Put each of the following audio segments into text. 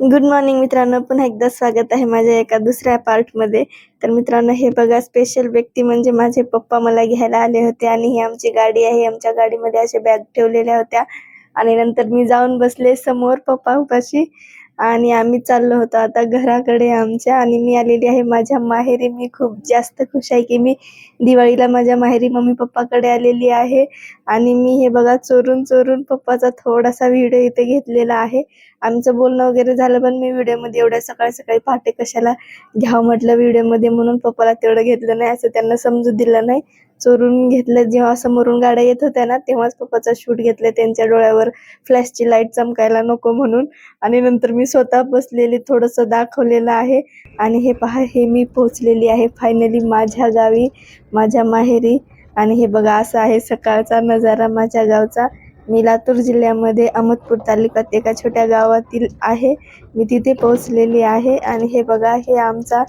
Good morning मित्रांनो पुन्हा एकदा स्वागत आहे माझ्या एका दुसऱ्या पार्टमध्ये तर मित्रांनो हे बघा स्पेशल व्यक्ती म्हणजे माझे पप्पा मला घ्यायला आले होते आणि ही आमची गाडी आहे. आमच्या गाडीमध्ये असे बॅग ठेवलेल्या होत्या. आणि नंतर मी जाऊन बसले समोर पप्पा उपाशी. आणि आम्ही चाललो होतो आता घराकडे आमच्या आणि मी आलेली आहे माझ्या माहेरी. मी खूप जास्त खुश आहे की मी दिवाळीला माझ्या माहेरी मम्मी पप्पाकडे आलेली आहे. आणि मी हे बघा चोरून चोरून पप्पाचा थोडासा व्हिडिओ इथे घेतलेला आहे. आमचं बोलणं वगैरे झालं पण मी व्हिडिओमध्ये एवढ्या सकाळी सकाळी पहाटे कशाला घ्यावं म्हटलं व्हिडिओमध्ये म्हणून पप्पाला तेवढं घेतलं नाही असं त्यांना समजू दिलं नाही. चोरून घेतलं जेव्हा समोरून गाड्या येत होत्या ना तेव्हाच पप्पाचा शूट घेतलं त्यांच्या डोळ्यावर फ्लॅशची लाइट चमकायला नको म्हणून. आणि नंतर मी स्वतः बसलेली थोडंसं दाखवलेलं आहे. आणि हे पहा हे मी पोहोचलेली आहे फायनली माझ्या गावी माझ्या माहेरी. आणि हे बघा असं आहे सकाळचा नजारा माझ्या गावचा. मी लातूर जिल्ह्यामध्ये अहमदपूर तालुक्यात एका छोट्या गावातील आहे. मी तिथे पोहोचलेली आहे आणि हे बघा हे आमचा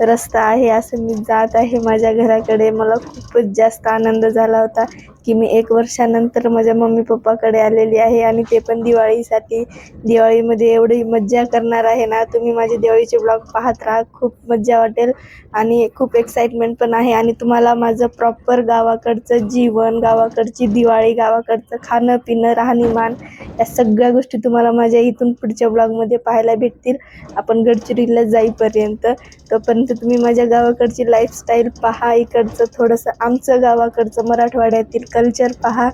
रस्ता आहे. असं मी जात आहे माझ्या घराकडे. मला खूपच जास्त आनंद झाला होता की मी एक वर्षानंतर माझ्या मम्मी पप्पाकडे आलेली आहे आणि ते पण दिवाळीसाठी दिवाळीमध्ये एवढी मज्जा करणार आहे ना. तुम्ही माझे दिवाळीचे ब्लॉग पाहत राहा. खूप मज्जा वाटेल आणि खूप एक्साइटमेंट पण आहे. आणि तुम्हाला माझं प्रॉपर गावाकडचं जीवन गावाकडची दिवाळी गावाकडचं खाणं पिणं राहणीमान या सगळ्या गोष्टी तुम्हाला माझ्या इथून पुढच्या ब्लॉगमध्ये पाहायला भेटतील. आपण गडचिरोलीला जाईपर्यंत. तोपर्यंत तुम्ही माझ्या गावाकडची लाईफस्टाईल पहा. इकडचं थोडंसं आमचं गावाकडचं मराठवाड्यातील कल्चर पहा.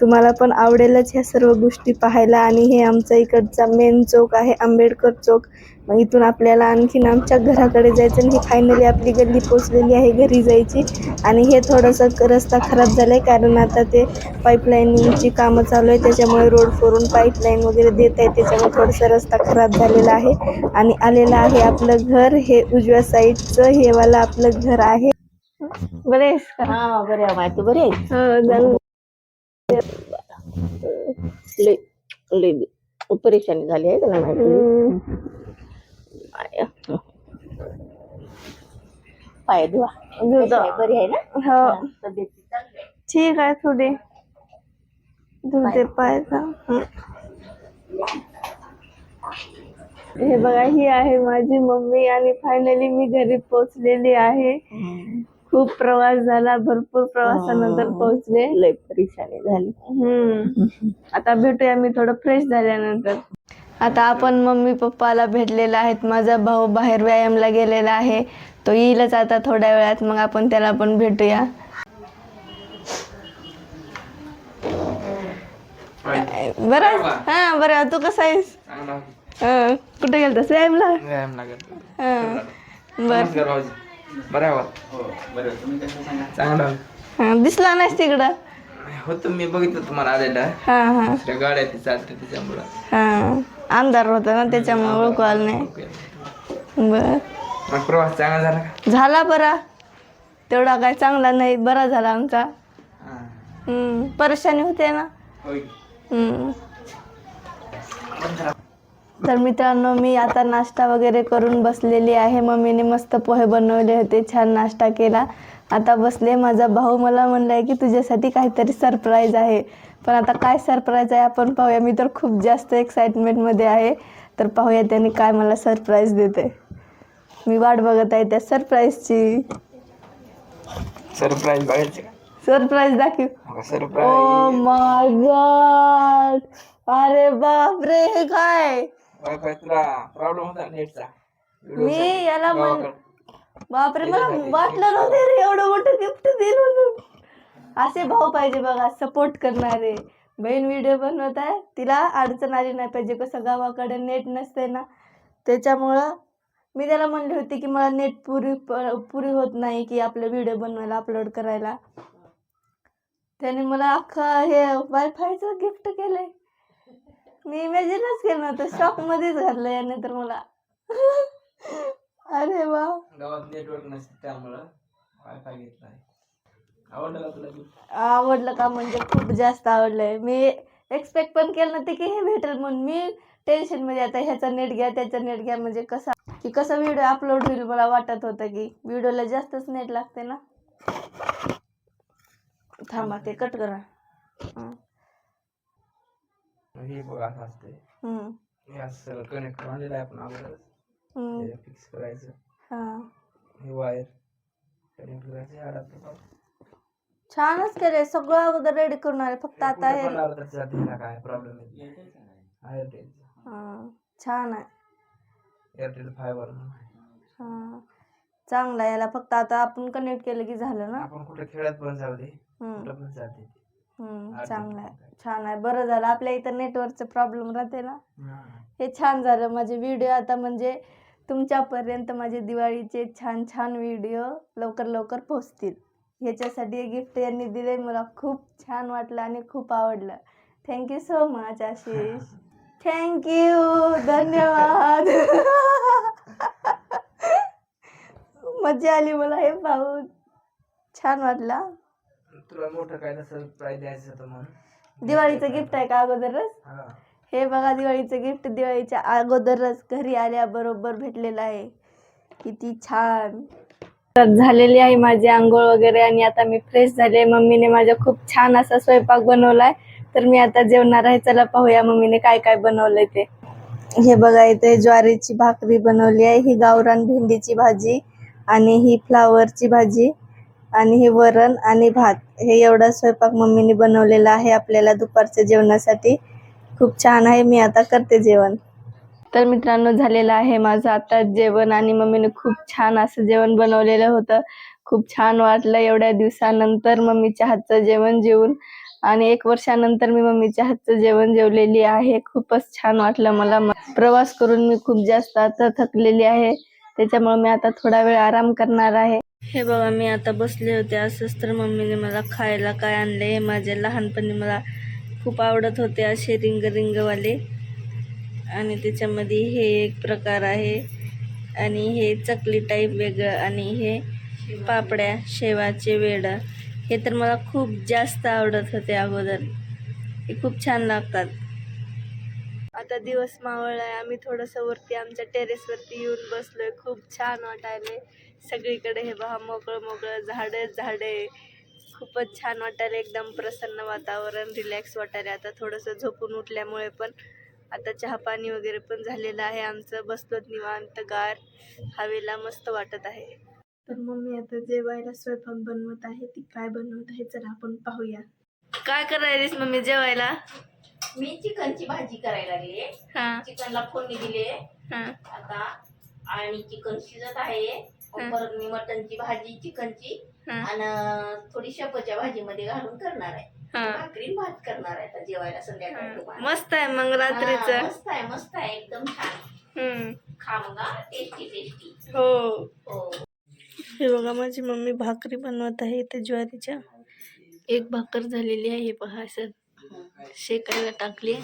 तुम्हाला पण आवडेलच ह्या सर्व गोष्टी पाहायला. आणि हे आमचा इकडचा मेन चौक आहे आंबेडकर चौक. मग इथून आपल्याला आणखीन आमच्या घराकडे जायचं आणि ही फायनली आपली गल्ली पोचलेली आहे घरी जायची. आणि हे थोडंसं रस्ता खराब झाला आहे कारण आता ते पाईपलाईनिंगची कामं चालू आहे त्याच्यामुळे रोड फोडून पाईपलाईन वगैरे देत आहे त्याच्यामुळे थोडासा रस्ता खराब झालेला आहे. आणि आलेलं आहे आपलं घर. हे उजव्या साईडचं हे वाला आपलं घर आहे. बरे हा बरे आहे. माहिती बरे हो. लय लय परेशानी झाली आहे त्याला माहिती. पाय धुवा. धुतो. बरी आहे ना? हो. ठीक आहे थोडी धुते पाय हे. बघा ही आहे माझी मम्मी आणि फायनली मी घरी पोहोचलेली आहे. खूप प्रवास झाला भरपूर प्रवासानंतर पोहोचले. लय परेशानी झाली. हम्म. आता भेटूया मी थोडं फ्रेश झाल्यानंतर. आता आपण मम्मी पप्पाला भेटलेला आहेत. माझा भाऊ बाहेर व्यायामला गेलेला आहे. तो येईलच आता थोड्या वेळात. मग आपण त्याला पण भेटूया. बरं? हा बरं. तू कसा आहेस? हं. कुठे गेलतास? व्यायामला? व्यायाम लागत हं. बरं. बरं चांगला. हं. दिसला नाहीस तिकडं. होतं मी बघितलं तुम्हाला आलेलं. हा हा. दुसऱ्या गाड्या ते चालते त्याच्यामुळं. हा अंधार होता ना त्याच्यामुळे ओळखू आलं नाही. बर. प्रवास चांगला झाला का? झाला बरा. तेवढा काय चांगला नाही बरा झाला आमचा. हां. हम्म परेशानी होते ना. तर मित्रांनो मी आता नाश्ता वगैरे करून बसलेली आहे. मम्मीने मस्त पोहे बनवले होते छान नाश्ता केला. आता बसले माझा भाऊ. मला म्हणलाय की तुझ्यासाठी काहीतरी सरप्राईज आहे. पण आता काय सरप्राईज आहे आपण पाहूया. मी तर खूप जास्त एक्साइटमेंटमध्ये आहे. तर पाहूया त्याने काय मला सरप्राईज देते. मी वाट बघत आहे त्या सरप्राईजची सरप्राईज बघायचे सरप्राईज दाखव. मग ओ सरप्राईज माय गॉड अरे बापरे हे काय? वायफाय तुला प्रॉब्लेम होता नेटचा मी याला म्हण बापरे मला वाटलं नव्हतं रे एवढं मोठं गिफ्ट देईल म्हणून. असे भाऊ पाहिजे बघा सपोर्ट करणारे. बहीण व्हिडिओ बनवत आहे तिला अडचण आली नाही पाहिजे. कसं गावाकडे नेट नसते ना त्याच्यामुळं मी त्याला म्हणली होती की मला नेट पुरी पुरी होत नाही की आपले व्हिडिओ बनवायला अपलोड करायला. त्याने मला अख्खं हे वायफायचं गिफ्ट केलंय. मी इमॅजिनच केलं नव्हतं. शॉक मध्येच घातलं याने तर मला. अरे वा. गावात नेटवर्क नसते त्यामुळं वायफाय घेतला आहे. आवडलं का तुला gift? आवडलं का म्हणजे खूप जास्त आवडलंय. मी एक्सपेक्ट पण केलं नव्हतं की हे भेटेल म्हणून. मी टेन्शनमध्ये आता ह्याचा नेट घ्या त्याचा नेट घ्या म्हणजे कसा की कसा व्हिडिओ अपलोड होईल मला वाटत होतं की व्हिडिओला जास्तच नेट लागते ना. थांबा ते कट करा. हं. हे बघ असं असते हम्म. हे असं सगळं कनेक्ट आणलेलं आहे आपण अगोदरच. हम्म, फिक्स करायचं. हा. हे वायर कनेक्ट करायचं. अडॅप्टर छानच केले सगळं अगोदर रेडी करून आले. फक्त आता हे लावलं तर चालते ह्याला काय प्रॉब्लेम आहे एअरटेल हा, छान आहे. एअरटेल फायबर हा. चांगलं आहे. याला फक्त आता आपण कनेक्ट केलं की झालं ना? आपण कुठे खेळत पण जाऊ दे. हम्म, कुठं पण चालते हम्म, चांगलं आहे. छान आहे. बरं झालं आपल्या इथं नेटवर्कचा प्रॉब्लेम राहते ना. हा. छान झालं माझे व्हिडिओ आता म्हणजे तुमच्यापर्यंत माझे दिवाळीचे छान छान व्हिडिओ लवकर लवकर पोहोचतील. ह्याच्यासाठी हे गिफ्ट यांनी दिले मला खूप छान वाटलं आणि खूप आवडलं. Thank you so much Ashish. Thank you धन्यवाद. मजा आली मला हे पाहून. छान वाटला. तुला मोठं काय नसेल प्राईज द्यायचं होतं म्हणून दिवाळीचं गिफ्ट आहे का अगोदरच? हा. हे बघा दिवाळीचं गिफ्ट दिवाळीच्या अगोदरच घरी आल्याबरोबर भेटलेलं आहे. किती छान. तर झालेली आहे माझी आंघोळ वगैरे आणि आता मी फ्रेश झाले मम्मीने माझ्या खूप छान असा स्वयंपाक बनवलाय. तर मी आता जेवणार आहे. चला पाहूया मम्मीने काय काय बनवलंय ते. हे बघा इथे ज्वारीची भाकरी बनवली आहे. ही गावरान भेंडीची भाजी आणि ही फ्लावरची भाजी. आणि हे वरण आणि भात हे एवढा स्वयंपाक मम्मीने बनवलेला आहे आपल्याला दुपारच्या जेवणासाठी. खूप छान आहे मी आता करते जेवण. तर मित्रांनो झालेलं आहे माझं आता जेवण आणि मम्मीने खूप छान असं जेवण बनवलेलं होतं. खूप छान वाटलं एवढ्या दिवसानंतर मम्मीच्या हातचं जेवण जेवून. आणि एक वर्षानंतर मी मम्मीच्या हातचं जेवण जेवलेली आहे. खूपच छान वाटलं मला. म- प्रवास करून मी खूप जास्त आता थकलेली आहे. त्याच्यामुळे मी आता थोडा वेळ आराम करणार आहे. हे बघा मी आता बसले होते. असंच तर मम्मीने मला खायला काय आणले हे माझ्या लहानपणी मला खूप आवडत होते असे रिंग रिंगवाले आणि त्याच्यामध्ये हे एक प्रकार आहे. आणि हे चकली टाईप वेगळं आणि हे पापड्या शेवाचे वेड. हे तर मला खूप जास्त आवडत होते अगोदर. हे खूप छान लागतात. आता दिवस मावळ आहे आम्ही थोडंसं वरती आमच्या टेरेसवरती येऊन बसलोय. खूप छान वाटायले सगळीकडे हे पहा मोकळं मोकळं झाडे झाडे. खूपच छान वाटायला एकदम प्रसन्न वातावरण रिलॅक्स वाटायला आता थोडंसं झोपून उठल्यामुळे पण आता चहा पाणी वगैरे पण झालेलं आहे. आमचं बसलो निवांत गार. हवेला मस्त वाटत आहे. तर मम्मी आता जेवायला स्वयंपाक बनवत आहे. ती काय बनवत आहे? चला आपण पाहूया. काय करायलीस मम्मी जेवायला? मी चिकनची भाजी करायला लागली. हा. चिकनला फोडणी दिली हा. आता आणि चिकन शिजत आहे. परत मी मटनची भाजी चिकनची हा. आणि थोडी शेपच्या भाजीमध्ये घालून करणार आहे. हा. भाकरी भात करणार आहे आता जेवायला संध्याकाळी तुम्हाला. मस्त आहे मग हा, रात्रीचं. मस्त आहे मस्त आहे. एकदम छान. हम्म. खा मग टेस्टी टेस्टी हो. हो. हे बघा माझी मम्मी भाकरी बनवत आहे इथे ज्वारीच्या. एक भाकर झालेली आहे पहा असं. शेकायला टाकली.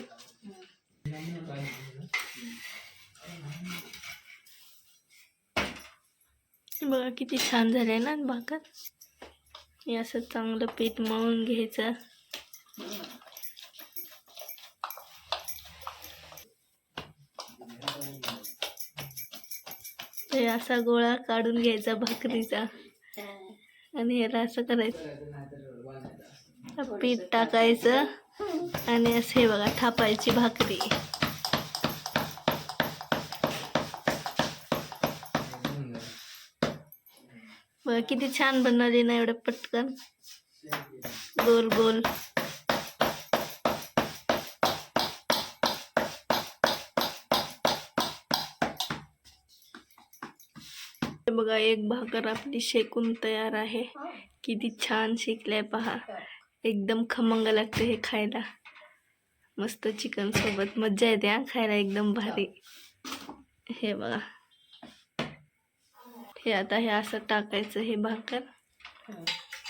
बघा किती छान झाले ना भाकर. हे असं चांगलं पीठ मळून घ्यायचं. हे असा गोळा काढून घ्यायचा भाकरीचा. आणि याला असं करायचं. पीठ टाकायचं. आणि असे बघा थापायची भाकरी. बघा किती छान बनवली ना एवढं पटकन. गोल गोल. बघा एक भाकर आपली शेकून तयार आहे. किती छान शेकलाय पहा. एकदम खमंग लागते हे खायला. मस्त चिकन सोबत. मज्जा येते हा खायला एकदम भारी. हे बघा. हे आता हे असं टाकायचं हे भाकर.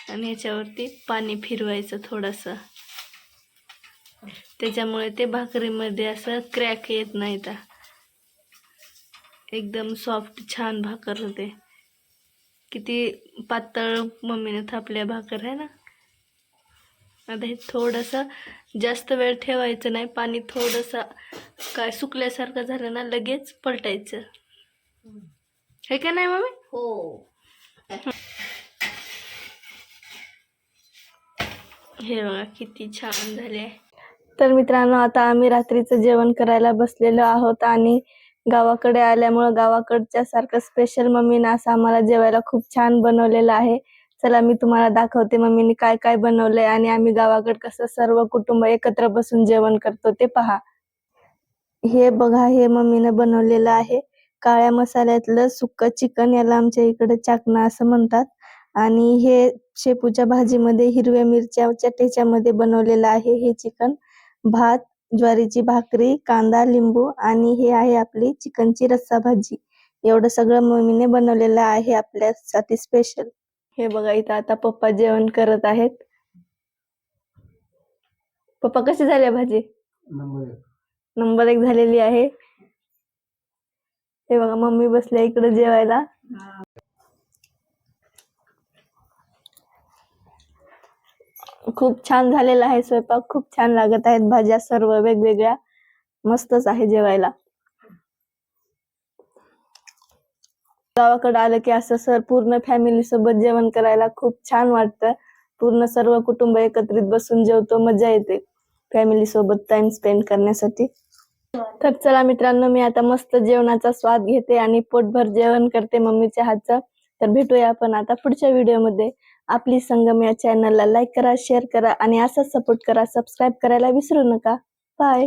आणि ह्याच्यावरती पाणी फिरवायचं थोडंसं. त्याच्यामुळे ते भाकरीमध्ये असं क्रॅक येत नाही तर एकदम सॉफ्ट छान भाकर होते. किती पातळ मम्मीने थापल्या भाकर आहे ना? आता हे थोडंसं जास्त वेळ ठेवायचं नाही. पाणी थोडंसं काय सुकल्यासारखं झालं ना लगेच पलटायचं. हे का नाही मम्मी? हो. हे बघा किती छान झाले. तर मित्रांनो आता आम्ही रात्रीचं जेवण करायला बसलेलो आहोत आणि गावाकडे आल्यामुळं गावाकडच्या सारखं स्पेशल मम्मीनं असं आम्हाला जेवायला खूप छान बनवलेलं आहे. चला मी तुम्हाला दाखवते मम्मीने काय काय बनवलंय आणि आम्ही गावाकडे कसं सर्व कुटुंब एकत्र बसून जेवण करतो ते पहा. हे बघा हे मम्मीने बनवलेलं आहे. काळ्या मसाल्यातलं सुक्क चिकन याला आमच्या इकडे चाकणा असं म्हणतात. आणि हे शेपूच्या भाजीमध्ये हिरव्या मिरच्याच्या ठेच्यामध्ये बनवलेलं आहे हे चिकन. भात ज्वारीची भाकरी कांदा लिंबू आणि हे आहे आपली चिकनची रस्सा भाजी. एवढं सगळं मम्मीने बनवलेलं आहे आपल्यासाठी स्पेशल हे बघा इथं आता पप्पा जेवण करत आहेत. पप्पा कशी झाली भाजी? नंबर एक झालेली आहे. हे बघा मम्मी बसल्या इकडे जेवायला. खूप छान झालेला आहे स्वयंपाक. खूप छान लागत आहेत भाज्या सर्व वेगवेगळ्या. मस्तच आहे जेवायला. गावाकडे आलं की असं सर पूर्ण फॅमिली सोबत जेवण करायला खूप छान वाटतं. पूर्ण सर्व कुटुंब एकत्रित बसून जेवतो मजा येते फॅमिली सोबत टाइम स्पेंड करण्यासाठी. तर चला मित्रांनो मी आता मस्त जेवणाचा स्वाद घेते आणि पोटभर जेवण करते मम्मीच्या हातचं. तर भेटूया आपण आता पुढच्या व्हिडिओमध्ये. आपली संगम या चॅनलला लाईक करा शेअर करा आणि असाच सपोर्ट करा सबस्क्राईब करायला विसरू नका. बाय